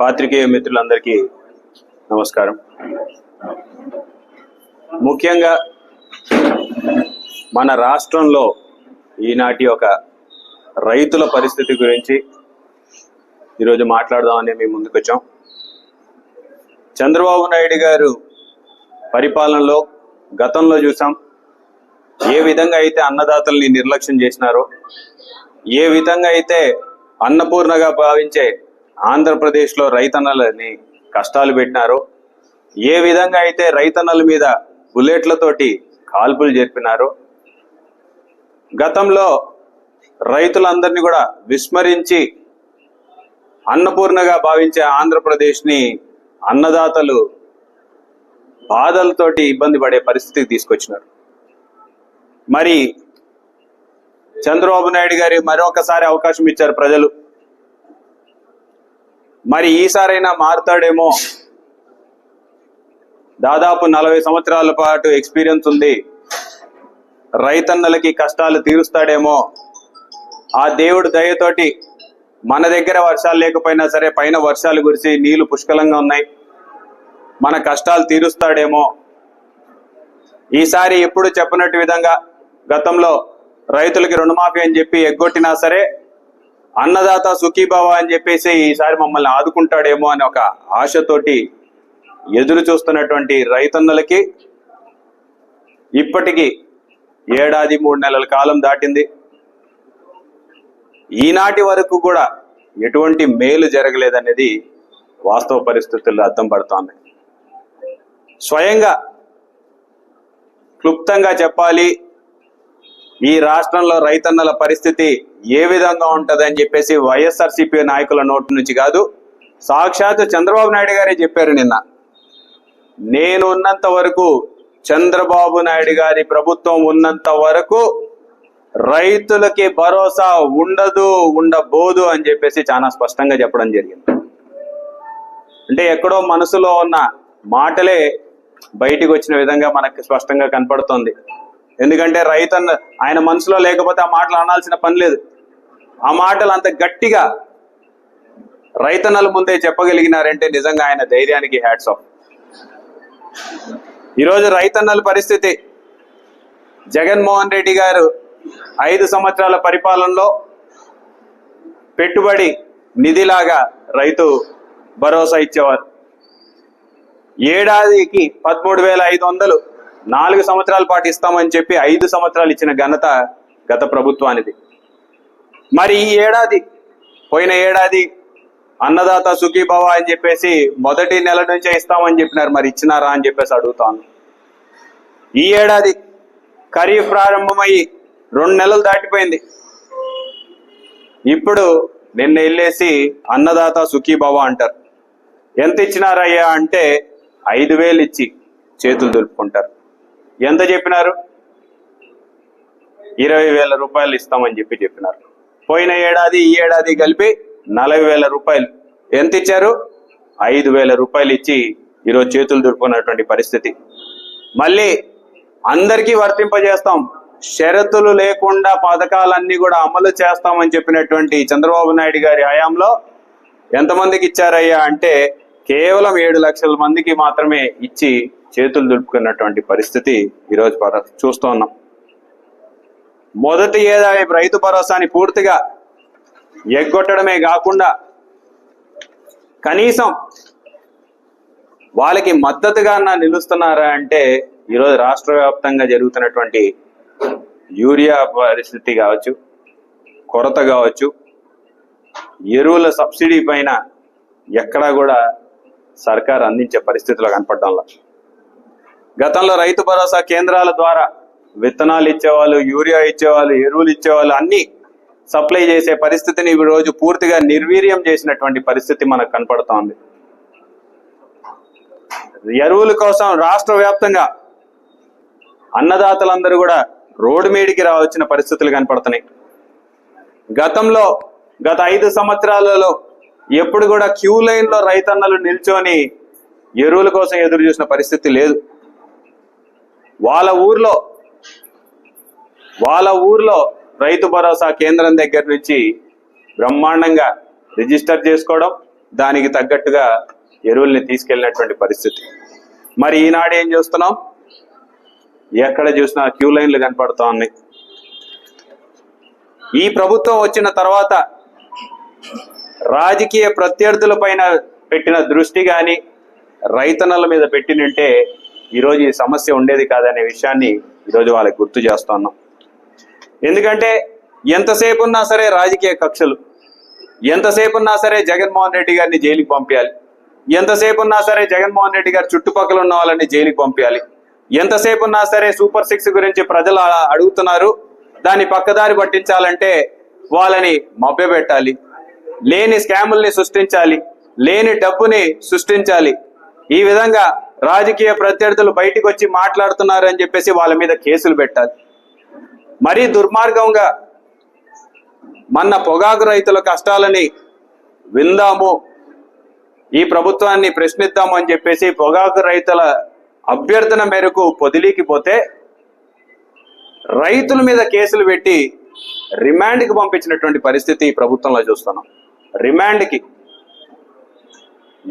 పాత్రికేయ మిత్రులందరికీ నమస్కారం. ముఖ్యంగా మన రాష్ట్రంలో ఈనాటి ఒక రైతుల పరిస్థితి గురించి ఈరోజు మాట్లాడదామని మేము ముందుకొచ్చాం. చంద్రబాబు నాయుడు గారు పరిపాలనలో గతంలో చూసాం. ఏ విధంగా అయితే అన్నదాతల్ని నిర్లక్ష్యం చేసినారో ఏ విధంగా అయితే అన్నపూర్ణగా భావించే ఆంధ్రప్రదేశ్లో రైతన్నలని కష్టాలు పెట్టినారో ఏ విధంగా అయితే రైతన్నల మీద బుల్లెట్లతోటి కాల్పులు జరిపినారో గతంలో రైతులందరినీ కూడా విస్మరించి అన్నపూర్ణగా భావించే ఆంధ్రప్రదేశ్ని అన్నదాతలు బాధలతోటి ఇబ్బంది పడే పరిస్థితికి తీసుకొచ్చినారు. మరి చంద్రబాబు నాయుడు గారి మరొకసారి అవకాశం ఇచ్చారు ప్రజలు. మరి ఈసారైనా మారుతాడేమో. దాదాపు నలభై సంవత్సరాల పాటు ఎక్స్పీరియన్స్ ఉంది. రైతన్నలకి కష్టాలు తీరుస్తాడేమో. ఆ దేవుడు దయతోటి మన దగ్గర వర్షాలు లేకపోయినా సరే పైన వర్షాలు కురిసి నీళ్ళు పుష్కలంగా ఉన్నాయి. మన కష్టాలు తీరుస్తాడేమో. ఈసారి ఎప్పుడు చెప్పినట్టు విధంగా గతంలో రైతులకి రుణమాఫీ అని చెప్పి ఎగ్గొట్టినా సరే అన్నదాత సుఖీభావ అని చెప్పేసి ఈసారి మమ్మల్ని ఆదుకుంటాడేమో అని ఒక ఆశతోటి ఎదురు చూస్తున్నటువంటి రైతన్నలకి ఇప్పటికీ ఏడాది మూడు నెలల కాలం దాటింది. ఈనాటి వరకు కూడా ఎటువంటి మేలు జరగలేదనేది వాస్తవ పరిస్థితుల్లో అర్థం పడుతోంది. స్వయంగా క్లుప్తంగా చెప్పాలి ఈ రాష్ట్రంలో రైతన్నల పరిస్థితి ఏ విధంగా ఉంటది అని చెప్పేసి వైఎస్ఆర్సీపీ నాయకుల నోటి నుంచి కాదు. సాక్షాత్ చంద్రబాబు నాయుడు గారే చెప్పారు నిన్న. నేను ఉన్నంత వరకు చంద్రబాబు నాయుడు గారి ప్రభుత్వం ఉన్నంత వరకు రైతులకి భరోసా ఉండదు ఉండబోదు అని చెప్పేసి చాలా స్పష్టంగా చెప్పడం జరిగింది. అంటే ఎక్కడో మనసులో ఉన్న మాటలే బయటికి వచ్చిన విధంగా మనకు స్పష్టంగా కనపడుతోంది. ఎందుకంటే రైతన్న ఆయన మనసులో లేకపోతే ఆ మాటలు అనాల్సిన పని లేదు. ఆ మాటలు అంత గట్టిగా రైతన్నల ముందే చెప్పగలిగినారంటే నిజంగా ఆయన ధైర్యానికి హ్యాట్స్ ఆఫ్ ఈరోజు రైతన్నల పరిస్థితి జగన్మోహన్ రెడ్డి గారు ఐదు సంవత్సరాల పరిపాలనలో పెట్టుబడి నిధిలాగా రైతు భరోసా ఇచ్చేవారు. ఏడాదికి పదమూడు వేల ఐదు వందలు నాలుగు సంవత్సరాల పాటు ఇస్తామని చెప్పి ఐదు సంవత్సరాలు ఇచ్చిన ఘనత గత ప్రభుత్వానిది. మరి ఈ ఏడాది పోయిన ఏడాది అన్నదాత సుఖీభవ అని చెప్పేసి మొదటి నెల నుంచే ఇస్తామని చెప్పినారు. మరి ఇచ్చినారా అని చెప్పేసి అడుగుతాను. ఈ ఏడాది ఖరీఫ్ ప్రారంభమయ్యి రెండు నెలలు దాటిపోయింది. ఇప్పుడు నిన్న వెళ్ళేసి అన్నదాత సుఖీభవ అంటారు. ఎంత ఇచ్చినారయ్యా అంటే ఐదు వేలు ఇచ్చి చేతులు దులుపుకుంటారు. ఎంత చెప్పినారు? ఇరవై వేల రూపాయలు ఇస్తామని చెప్పి చెప్పినారు. పోయిన ఏడాది ఈ ఏడాది కలిపి నలభై వేల రూపాయలు. ఎంత ఇచ్చారు? ఐదు వేల రూపాయలు ఇచ్చి ఈరోజు చేతులు దులుపుకున్నటువంటి పరిస్థితి. మళ్ళీ అందరికీ వర్తింపజేస్తాం. షరతులు లేకుండా పథకాలన్నీ కూడా అమలు చేస్తామని చెప్పినటువంటి చంద్రబాబు నాయుడు గారి హయాంలో ఎంతమందికి ఇచ్చారయ్యా అంటే కేవలం ఏడు లక్షల మందికి మాత్రమే ఇచ్చి చేతులు దులుపుకున్నటువంటి పరిస్థితి ఈరోజు చూస్తూ ఉన్నాం. మొదటి ఏదా రైతు భరోసాని పూర్తిగా ఎగ్గొట్టడమే కాకుండా కనీసం వాళ్ళకి మద్దతుగా నా నిలుస్తున్నారా అంటే ఈరోజు రాష్ట్ర వ్యాప్తంగా జరుగుతున్నటువంటి యూరియా పరిస్థితి కావచ్చు కొరత కావచ్చు ఎరువుల సబ్సిడీ పైన ఎక్కడా కూడా సర్కార్ అందించే పరిస్థితిలో కనపడడంలా గతంలో రైతు భరోసా కేంద్రాల ద్వారా విత్తనాలు ఇచ్చేవాళ్ళు యూరియా ఇచ్చేవాళ్ళు ఎరువులు ఇచ్చేవాళ్ళు అన్ని సప్లై చేసే పరిస్థితిని ఈ రోజు పూర్తిగా నిర్వీర్యం చేసినటువంటి పరిస్థితి మనకు కనపడుతోంది. ఎరువుల కోసం రాష్ట్ర వ్యాప్తంగా అన్నదాతలందరూ కూడా రోడ్డు మీడికి రావాల్సిన పరిస్థితులు కనపడుతున్నాయి. గతంలో గత ఐదు సంవత్సరాలలో ఎప్పుడు కూడా క్యూ లైన్లో రైతన్నలు నిల్చొని ఎరువుల కోసం ఎదురు చూసిన పరిస్థితి లేదు. వాళ్ళ ఊర్లో వాళ్ళ ఊర్లో రైతు భరోసా కేంద్రం దగ్గర నుంచి బ్రహ్మాండంగా రిజిస్టర్ చేసుకోవడం దానికి తగ్గట్టుగా ఎరువుల్ని తీసుకెళ్ళినటువంటి పరిస్థితి. మరి ఈనాడు ఏం చూస్తున్నాం? ఎక్కడ చూసినా క్యూ లైన్లు కనపడుతూ ఉన్నాయి. ఈ ప్రభుత్వం వచ్చిన తర్వాత రాజకీయ ప్రత్యర్థుల పైన పెట్టిన దృష్టి కానీ రైతన్నల మీద పెట్టినంటే ఈరోజు ఈ సమస్య ఉండేది కాదనే విషయాన్ని ఈరోజు వాళ్ళకి గుర్తు చేస్తున్నాం ఎందుకంటే ఎంతసేపు ఉన్నా సరే రాజకీయ కక్షలు ఎంతసేపు ఉన్నా సరే జగన్మోహన్ రెడ్డి గారిని జైలుకి పంపించాలి ఎంతసేపు ఉన్నా సరే జగన్మోహన్ రెడ్డి గారు చుట్టుపక్కల ఉన్న వాళ్ళని జైలుకి పంపించాలి ఎంతసేపు ఉన్నా సరే సూపర్ సిక్స్ గురించి ప్రజలు అలా అడుగుతున్నారు దాన్ని పక్కదారి పట్టించాలంటే వాళ్ళని మభ్యపెట్టాలి లేని స్కాముల్ని సృష్టించాలి లేని డబ్బుని సృష్టించాలి. ఈ విధంగా రాజకీయ ప్రత్యర్థులు బయటికి వచ్చి మాట్లాడుతున్నారు అని చెప్పేసి వాళ్ళ మీద కేసులు పెట్టాలి. మరీ దుర్మార్గంగా మన పొగాకు రైతుల కష్టాలని విందాము ఈ ప్రభుత్వాన్ని ప్రశ్నిద్దాము అని చెప్పేసి పొగాకు రైతుల అభ్యర్థన మేరకు పొదిలీకి పోతే రైతుల మీద కేసులు పెట్టి రిమాండ్కి పంపించినటువంటి పరిస్థితి ఈ ప్రభుత్వంలో చూస్తున్నాం. రిమాండ్కి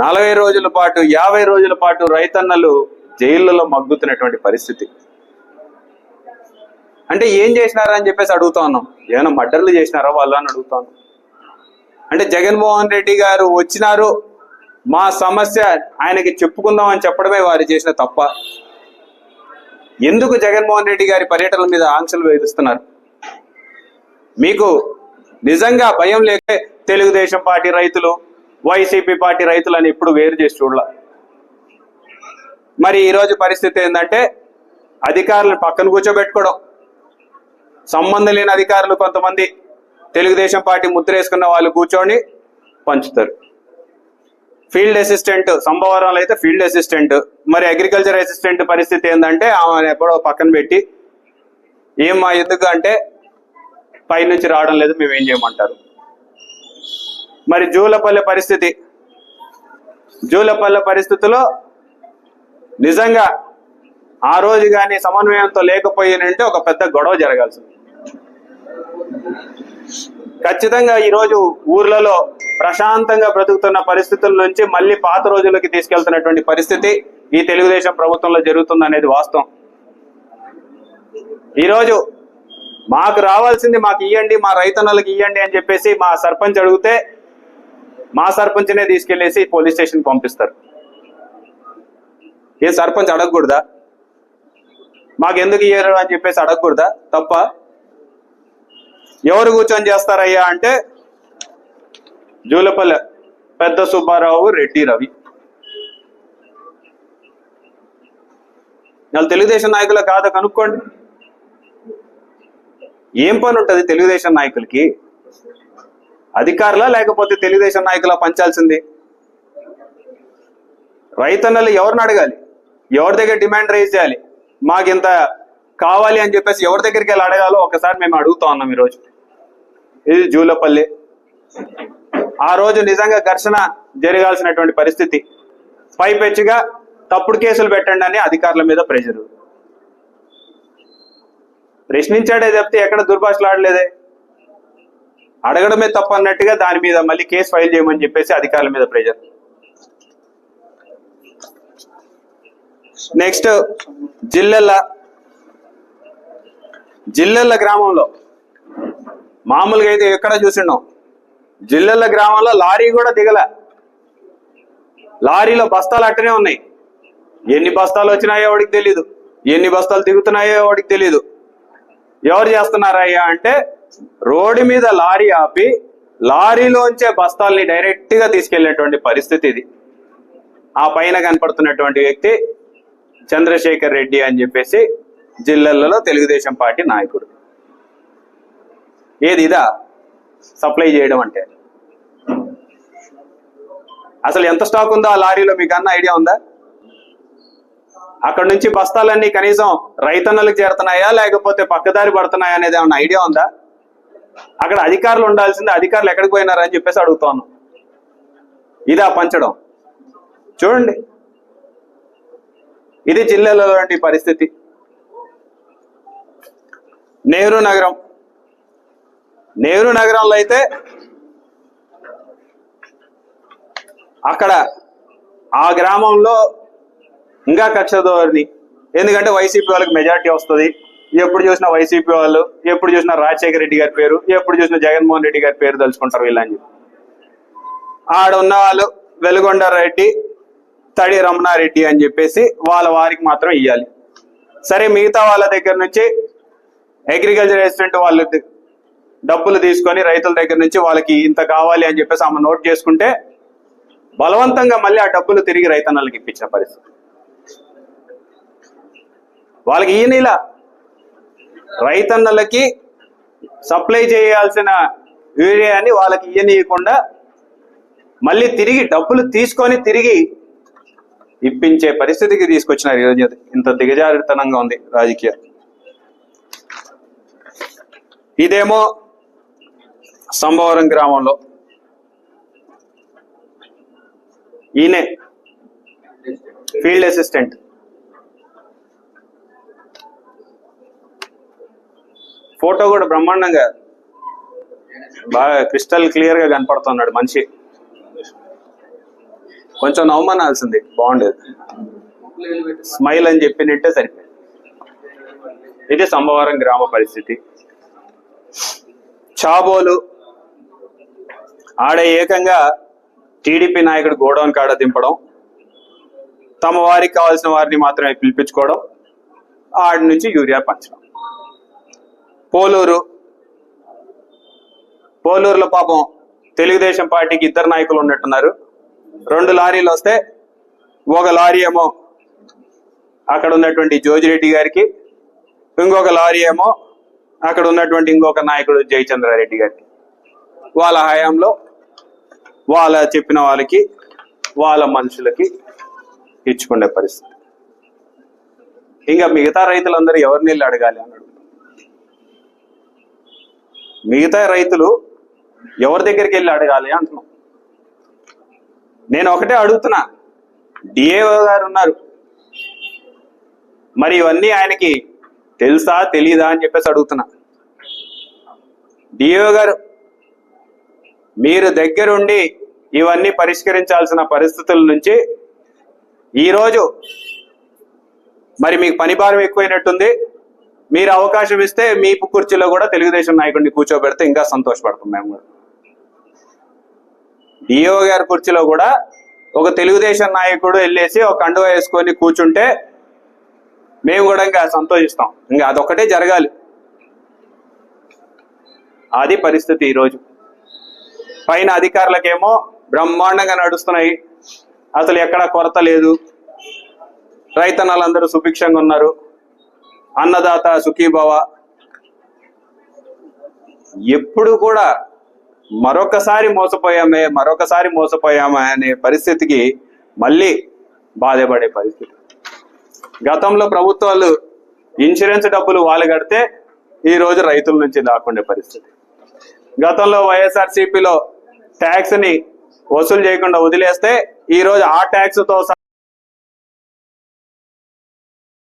నలభై రోజుల పాటు యాభై రోజుల పాటు రైతన్నలు జైళ్ళలో మగ్గుతున్నటువంటి పరిస్థితి. అంటే ఏం చేసినారా అని చెప్పేసి అడుగుతా ఉన్నాం. ఏమైనా మర్డర్లు చేసినారా వాళ్ళు అని అడుగుతా అంటే జగన్మోహన్ రెడ్డి గారు వచ్చినారు మా సమస్య ఆయనకి చెప్పుకుందాం అని చెప్పడమే వారు చేసిన తప్ప. ఎందుకు జగన్మోహన్ రెడ్డి గారి పర్యటనల మీద ఆంక్షలు వేధిస్తున్నారు? మీకు నిజంగా భయం లేక తెలుగుదేశం పార్టీ రైతులు వైసీపీ పార్టీ రైతులను ఇప్పుడు వేరు చేసి చూడాల. మరి ఈరోజు పరిస్థితి ఏంటంటే అధికారులను పక్కన కూర్చోబెట్టుకోవడం. సంబంధం లేని అధికారులు కొంతమంది తెలుగుదేశం పార్టీ ముద్రేసుకున్న వాళ్ళు కూర్చొని పంచుతారు. ఫీల్డ్ అసిస్టెంట్ సంభవరంలో అయితే ఫీల్డ్ అసిస్టెంట్ మరి అగ్రికల్చర్ అసిస్టెంట్ పరిస్థితి ఏంటంటే ఆమె ఎప్పుడో పక్కన పెట్టి ఏం మా ఎందుకు అంటే పైనుంచి రావడం లేదు మేము ఏం చేయమంటారు? మరి జూలపల్లె పరిస్థితి? జూలపల్లె పరిస్థితిలో నిజంగా ఆ రోజు కానీ సమన్వయంతో లేకపోయినంటే ఒక పెద్ద గొడవ జరగాల్సింది. ఖచ్చితంగా ఈరోజు ఊర్లలో ప్రశాంతంగా బ్రతుకుతున్న పరిస్థితుల నుంచి మళ్ళీ పాత రోజులకి తీసుకెళ్తున్నటువంటి పరిస్థితి ఈ తెలుగుదేశం ప్రభుత్వంలో జరుగుతుంది అనేది వాస్తవం. ఈరోజు మాకు రావాల్సింది మాకు ఇవ్వండి మా రైతన్నలకు ఇవ్వండి అని చెప్పేసి మా సర్పంచ్ అడిగితే మా సర్పంచ్నే తీసుకెళ్ళేసి పోలీస్ స్టేషన్ పంపిస్తారు. ఏ సర్పంచ్ అడగకూడదా? మాకు ఎందుకు ఇయ్యరు అని చెప్పేసి అడగకూడదా? తప్ప ఎవరు కూర్చొని చేస్తారయ్యా అంటే జూలపల్లె పెద్ద సుబ్బారావు రెడ్డి రవి. వాళ్ళు తెలుగుదేశం నాయకులు కాదో కనుక్కోండి. ఏం పని ఉంటుంది తెలుగుదేశం నాయకులకి? అధికారులా లేకపోతే తెలుగుదేశం నాయకులా పంచాల్సింది? రైతన్నలు ఎవరిని అడగాలి? ఎవరి దగ్గర డిమాండ్ రైజ్ చేయాలి? మాకు ఇంత కావాలి అని చెప్పేసి ఎవరి దగ్గరికి వెళ్ళి అడగాలో ఒకసారి మేము అడుగుతా ఉన్నాం ఈరోజు. ఇది జూలపల్లి. ఆ రోజు నిజంగా ఘర్షణ జరగాల్సినటువంటి పరిస్థితి. పైపెచ్చిగా తప్పుడు కేసులు పెట్టండి అని అధికారుల మీద ప్రెజరు ప్రశ్నించాడే చెప్తే ఎక్కడ దుర్భాషలు ఆడలేదే అడగడమే తప్ప అన్నట్టుగా దాని మీద మళ్ళీ కేసు ఫైల్ చేయమని చెప్పేసి అధికారుల మీద ప్రెజర్. నెక్స్ట్ జిల్లెల్ల జిల్లెల్ల గ్రామంలో మామూలుగా అయితే ఎక్కడ చూసిండం? జిల్లెల్ల గ్రామంలో లారీ కూడా దిగల. లారీలో బస్తాలు అట్టనే ఉన్నాయి. ఎన్ని బస్తాలు వచ్చినాయో వాడికి తెలీదు. ఎన్ని బస్తాలు దిగుతున్నాయో వాడికి తెలీదు. ఎవరు చేస్తున్నారయ్యా అంటే రోడ్డు మీద లారీ ఆపి లారీలోంచే బస్తాల్ని డైరెక్ట్గా తీసుకెళ్ళేటువంటి పరిస్థితి ఇది. ఆ పైన కనపడుతున్నటువంటి వ్యక్తి చంద్రశేఖర్ రెడ్డి అని చెప్పేసి జిల్లాలలో తెలుగుదేశం పార్టీ నాయకుడు. ఏది ఇదా? సప్లై చేయడం అంటే. అసలు ఎంత స్టాక్ ఉందో ఆ లారీలో మీకు అన్న ఐడియా ఉందా? అక్కడ నుంచి బస్తాలన్నీ కనీసం రైతన్నలకు చేరుతున్నాయా లేకపోతే పక్కదారి పడుతున్నాయా అనేది ఏమన్నా ఐడియా ఉందా? అక్కడ అధికారులు ఉండాల్సింది అధికారులు ఎక్కడికి పోయినారని చెప్పేసి అడుగుతాను. ఇదా పంచడం. చూడండి. ఇది జిల్లాలో పరిస్థితి. నెహ్రూ నగరం. నెహ్రూ నగరంలో అయితే అక్కడ ఆ గ్రామంలో ఇంకా కక్ష ధోరణి. ఎందుకంటే వైసీపీ వాళ్ళకి మెజారిటీ వస్తుంది. ఎప్పుడు చూసినా వైసీపీ వాళ్ళు ఎప్పుడు చూసినా రాజశేఖర రెడ్డి గారి పేరు ఎప్పుడు చూసినా జగన్మోహన్ రెడ్డి గారి పేరు తలుచుకుంటారు వీళ్ళని. చెప్పి ఆడ ఉన్న వాళ్ళు వెలుగొండ రెడ్డి తడి రమణారెడ్డి అని చెప్పేసి వాళ్ళ వారికి మాత్రం ఇవ్వాలి సరే మిగతా వాళ్ళ దగ్గర నుంచి అగ్రికల్చర్ రెసిడెంట్ వాళ్ళు డబ్బులు తీసుకొని రైతుల దగ్గర నుంచి వాళ్ళకి ఇంత కావాలి అని చెప్పేసి ఆమె నోట్ చేసుకుంటే బలవంతంగా మళ్ళీ ఆ డబ్బులు తిరిగి రైతన్నలకి ఇప్పించిన పరిస్థితి. వాళ్ళకి ఈయన ఇలా రైతన్నలకి సప్లై చేయాల్సిన యూరియాని వాళ్ళకి ఇయ్యనీయకుండా మళ్ళీ తిరిగి డబ్బులు తీసుకొని తిరిగి ఇప్పించే పరిస్థితికి తీసుకొచ్చినారు ఈరోజు ఇంత దిగజారితనంగా ఉంది రాజకీయం. ఇదేమో సంభవరం గ్రామంలో. ఈయనే. Field assistant. ఫోటో కూడా బ్రహ్మాండంగా బాగా క్రిస్టల్ క్లియర్గా కనపడుతున్నాడు మనిషి. కొంచెం నవ్వమనాల్సింది బాగుండేది. స్మైల్ అని చెప్పినట్టే సరిపోయింది. ఇది సంభవరం గ్రామ పరిస్థితి. చాబోలు ఆడ ఏకంగా టీడీపీ నాయకుడు గోడౌన్ కాడ దింపడం తమ వారికి కావాల్సిన వారిని మాత్రమే పిలిపించుకోవడం ఆడి నుంచి యూరియా పంచడం. పోలూరు. పోలూరులో పాపం తెలుగుదేశం పార్టీకి ఇద్దరు నాయకులు ఉన్నట్టున్నారు. రెండు లారీలు వస్తే ఒక లారీ ఏమో అక్కడ ఉన్నటువంటి జోజిరెడ్డి గారికి ఇంకొక లారీ ఏమో అక్కడ ఉన్నటువంటి ఇంకొక నాయకుడు జయచంద్రారెడ్డి గారికి. వాళ్ళ హయాంలో వాళ్ళ చెప్పిన వాళ్ళకి వాళ్ళ మనుషులకి ఇచ్చుకునే పరిస్థితి. ఇంకా మిగతా రైతులందరూ ఎవరిని వెళ్ళి అడగాలి అన్నాడు మిగతా రైతులు ఎవరి దగ్గరికి వెళ్ళి అడగాలి అంటున్నాం. నేను ఒకటే అడుగుతున్నా. డిఏఓ గారు ఉన్నారు. మరి ఇవన్నీ ఆయనకి తెలుసా తెలీదా అని చెప్పేసి అడుగుతున్నా. డిఓ గారు మీరు దగ్గరుండి ఇవన్నీ పరిష్కరించాల్సిన పరిస్థితుల నుంచి ఈరోజు మరి మీకు పని భారం ఎక్కువైనట్టుంది. మీరు అవకాశం ఇస్తే మీ కుర్చీలో కూడా తెలుగుదేశం నాయకుడిని కూర్చోబెడితే ఇంకా సంతోషపడతాం మేము కూడా. డిఓ గారి కుర్చీలో కూడా ఒక తెలుగుదేశం నాయకుడు వెళ్ళేసి ఒక కండువా వేసుకొని కూర్చుంటే మేము కూడా ఇంకా సంతోషిస్తాం. ఇంకా అదొకటే జరగాలి. అది పరిస్థితి ఈరోజు. పైన అధికారులకేమో బ్రహ్మాండంగా నడుస్తున్నాయి. అసలు ఎక్కడా కొరత లేదు. రైతన్నలందరూ సుభిక్షంగా ఉన్నారు. అన్నదాత సుఖీభవ. ఎప్పుడు కూడా మరొకసారి మోసపోయామే మరొకసారి మోసపోయామే అనే పరిస్థితికి మళ్ళీ బాధపడే పరిస్థితి. గతంలో ప్రభుత్వాలు ఇన్సూరెన్స్ డబ్బులు వాళ్ళు కడితే ఈ రోజు రైతుల నుంచి దాక్కుండే పరిస్థితి. గతంలో వైఎస్ఆర్సీపీలో ట్యాక్స్ని వసూలు చేయకుండా వదిలేస్తే ఈ రోజు ఆ ట్యాక్స్తో